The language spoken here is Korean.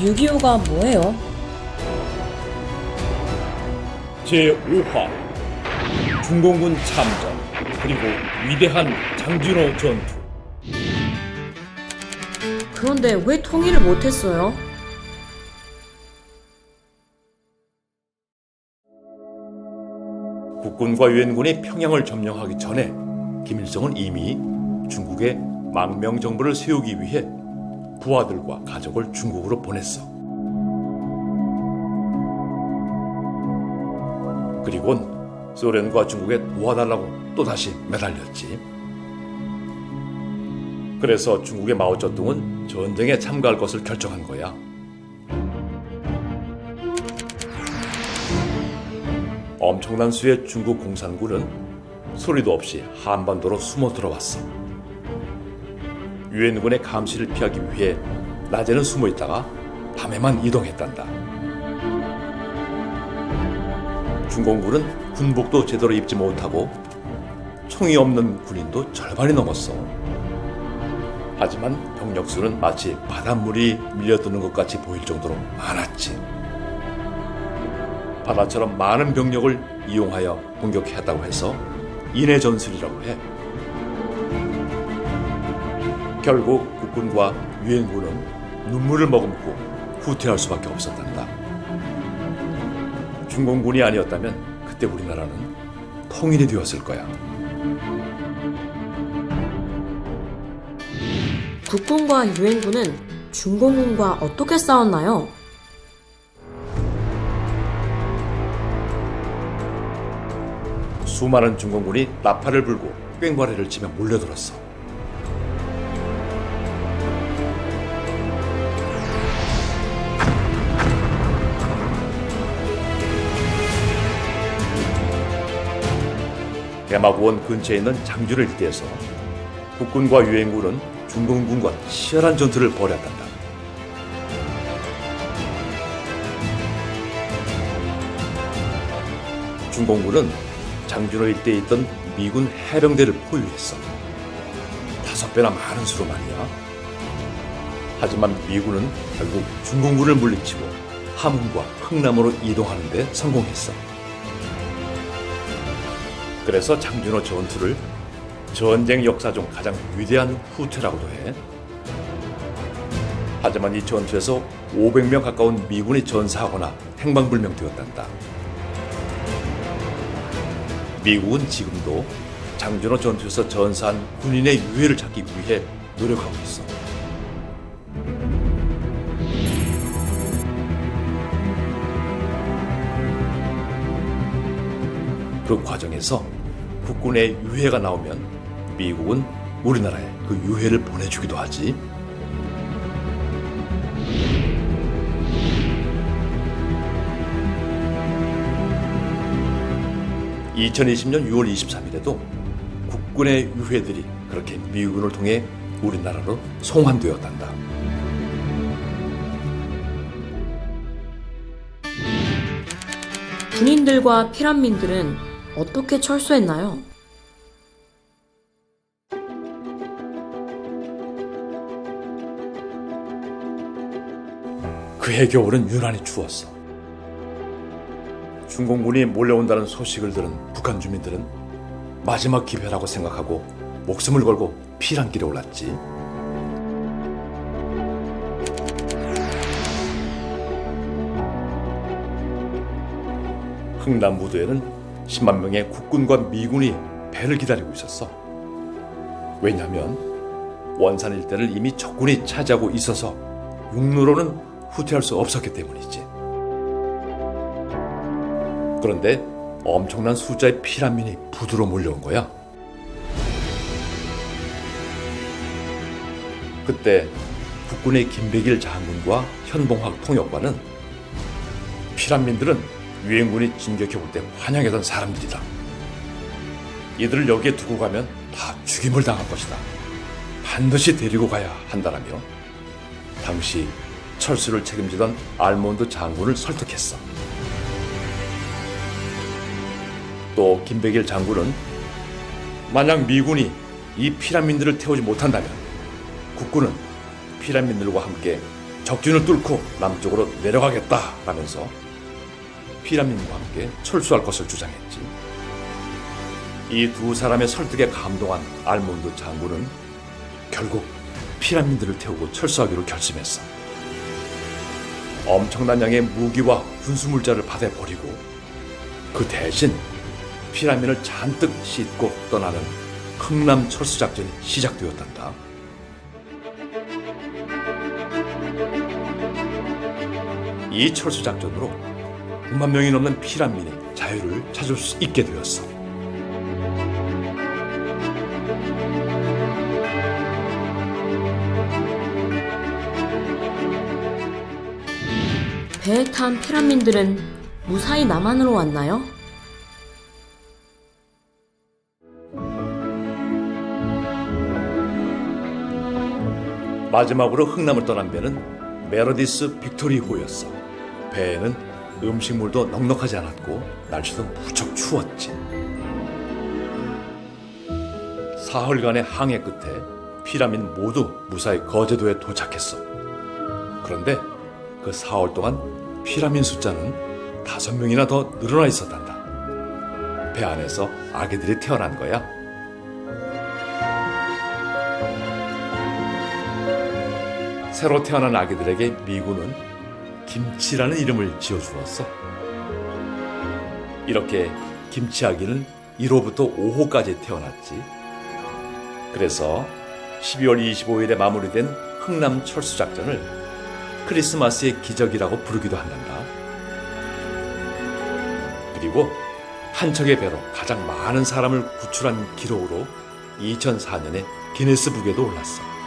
6.25가 뭐예요? 제5화 중공군 참전 그리고 위대한 장진호 전투 그런데 왜 통일을 못했어요? 국군과 유엔군이 평양을 점령하기 전에 김일성은 이미 중국에 망명 정부를 세우기 위해 부하들과 가족을 중국으로 보냈어. 그리곤 소련과 중국에 도와달라고 또다시 매달렸지. 그래서 중국의 마오쩌둥은 전쟁에 참가할 것을 결정한 거야. 엄청난 수의 중국 공산군은 소리도 없이 한반도로 숨어 들어왔어. 유엔군의 감시를 피하기 위해 낮에는 숨어 있다가 밤에만 이동했단다. 중공군은 군복도 제대로 입지 못하고 총이 없는 군인도 절반이 넘었어. 하지만 병력 수는 마치 바닷물이 밀려드는 것 같이 보일 정도로 많았지. 바다처럼 많은 병력을 이용하여 공격했다고 해서 인해 전술이라고 해. 결국 국군과 유엔군은 눈물을 머금고 후퇴할 수밖에 없었단다. 중공군이 아니었다면 그때 우리나라는 통일이 되었을 거야. 국군과 유엔군은 중공군과 어떻게 싸웠나요? 수많은 중공군이 나팔을 불고 꽹과리를 치며 몰려들었어. 대마고원 근처에 있는 장주를 일대에서 국군과 유엔군은 중공군과 치열한 전투를 벌였단다. 중공군은 장준호 일대에 있던 미군 해병대를 포위했어. 다섯 배나 많은 수로 말이야. 하지만 미군은 결국 중공군을 물리치고 함흥과 흥남으로 이동하는 데 성공했어. 그래서 장준호 전투를 전쟁 역사 중 가장 위대한 후퇴라고도 해. 하지만 이 전투에서 500명 가까운 미군이 전사하거나 행방불명되었단다. 미국은 지금도 장준호 전투에서 전사한 군인의 유해를 찾기 위해 노력하고 있어. 그 과정에서 국군의 유해가 나오면 미국은 우리나라에 그 유해를 보내주기도 하지. (2020년 6월 23일에도) 국군의 유해들이 그렇게 미군을 통해 우리나라로 송환되었단다. 군인들과 피란민들은 어떻게 철수했나요? 그 해 겨울은 유난히 추웠어. 중공군이 몰려온다는 소식을 들은 북한 주민들은 마지막 기회라고 생각하고 목숨을 걸고 피란길에 올랐지. 흥남 무도에는 10만 명의 국군과 미군이 배를 기다리고 있었어. 왜냐하면 원산 일대를 이미 적군이 차지하고 있어서 육로로는 후퇴할 수 없었기 때문이지. 그런데 엄청난 숫자의 피난민이 부두로 몰려온 거야. 그때 국군의 김백일 장군과 현봉학 통역관은 피난민들은 유엔군이 진격해 올 때 환영했던 사람들이다. 이들을 여기에 두고 가면 다 죽임을 당할 것이다. 반드시 데리고 가야 한다라며 당시 철수를 책임지던 알몬드 장군을 설득했어. 또 김백일 장군은 만약 미군이 이 피라민들을 태우지 못한다면 국군은 피라민들과 함께 적진을 뚫고 남쪽으로 내려가겠다라면서 피라민과 함께 철수할 것을 주장했지. 이 두 사람의 설득에 감동한 알몬드 장군은 결국 피라민들을 태우고 철수하기로 결심했어. 엄청난 양의 무기와 군수물자를 받아 버리고 그 대신 피라민을 잔뜩 싣고 떠나는 흥남 철수 작전이 시작되었단다. 이 철수 작전으로 9만 명이 넘는 피란민이 자유를 찾을 수 있게 되었어. 배에 탄 피란민들은 무사히 남한으로 왔나요? 마지막으로 흥남을 떠난 배는 메러디스 빅토리호였어. 배에는 음식물도 넉넉하지 않았고 날씨도 무척 추웠지. 사흘간의 항해 끝에 피라민 모두 무사히 거제도에 도착했어. 그런데 그 사흘 동안 피라민 숫자는 다섯 명이나 더 늘어나 있었단다. 배 안에서 아기들이 태어난 거야. 새로 태어난 아기들에게 미군은 김치라는 이름을 지어 주었어. 이렇게 김치 아기는 1호부터 5호까지 태어났지. 그래서 12월 25일에 마무리된 흥남 철수 작전을 크리스마스의 기적이라고 부르기도 한단다. 그리고 한 척의 배로 가장 많은 사람을 구출한 기록으로 2004년에 기네스북에도 올랐어.